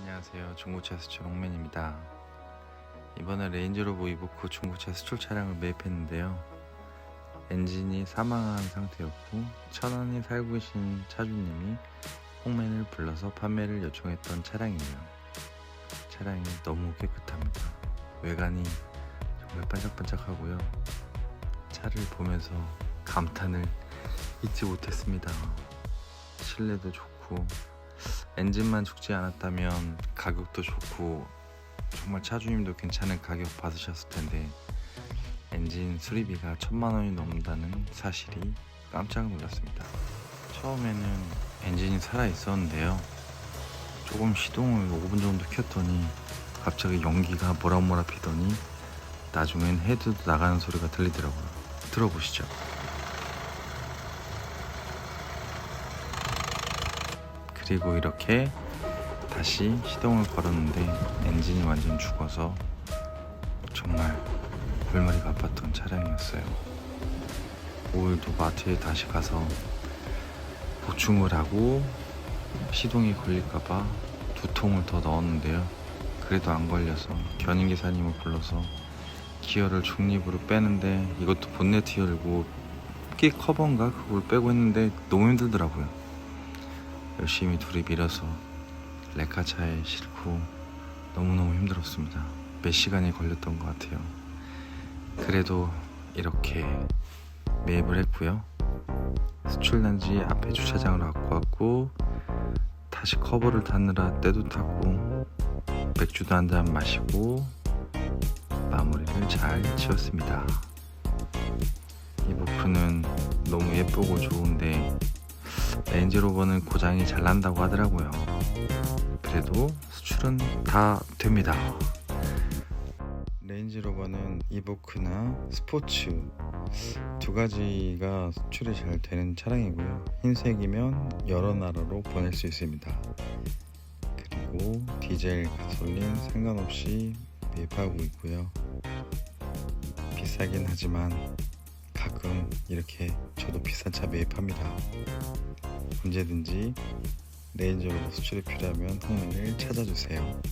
안녕하세요. 중고차 수출 홍맨입니다. 이번에 레인지로버 이보크 중고차 수출 차량을 매입했는데요. 엔진이 사망한 상태였고 천안에 살고 계신 차주님이 홍맨을 불러서 판매를 요청했던 차량이에요. 차량이 너무 깨끗합니다. 외관이 정말 반짝반짝하고요. 차를 보면서 감탄을 잊지 못했습니다. 실내도 좋고 엔진만 죽지 않았다면 가격도 좋고 정말 차주님도 괜찮은 가격 받으셨을 텐데 엔진 수리비가 천만 원이 넘는다는 사실이 깜짝 놀랐습니다. 처음에는 엔진이 살아 있었는데요. 조금 시동을 5분 정도 켰더니 갑자기 연기가 모락모락 피더니 나중엔 헤드도 나가는 소리가 들리더라고요. 들어보시죠. 그리고 이렇게 다시 시동을 걸었는데 엔진이 완전 죽어서 정말 골머리가 아팠던 차량이었어요. 오일도 마트에 다시 가서 보충을 하고 시동이 걸릴까봐 두 통을 더 넣었는데요. 그래도 안 걸려서 견인 기사님을 불러서 기어를 중립으로 빼는데 이것도 본네트 열고 끼 커버인가 그걸 빼고 했는데 너무 힘들더라고요. 열심히 둘이 밀어서 레카차에 싣고 너무너무 힘들었습니다. 몇 시간이 걸렸던 것 같아요. 그래도 이렇게 매입을 했고요. 수출단지 앞에 주차장으로 갖고 왔고 다시 커버를 닫느라 때도 탔고 맥주도 한 잔 마시고 마무리를 잘 지었습니다. 이 부프는 너무 예쁘고 좋은데 렌즈로버는 고장이 잘 난다고 하더라고요. 그래도 수출은 다 됩니다. 레인지로버는 이보크나 스포츠 두 가지가 수출이 잘 되는 차량이고요. 흰색이면 여러 나라로 보낼 수 있습니다. 그리고 디젤, 가솔린 상관없이 매입하고 있고요. 비싸긴 하지만 가끔 이렇게 저도 비싼 차 매입합니다. 언제든지 레인저로버 수출이 필요하면 홍맨을 찾아주세요.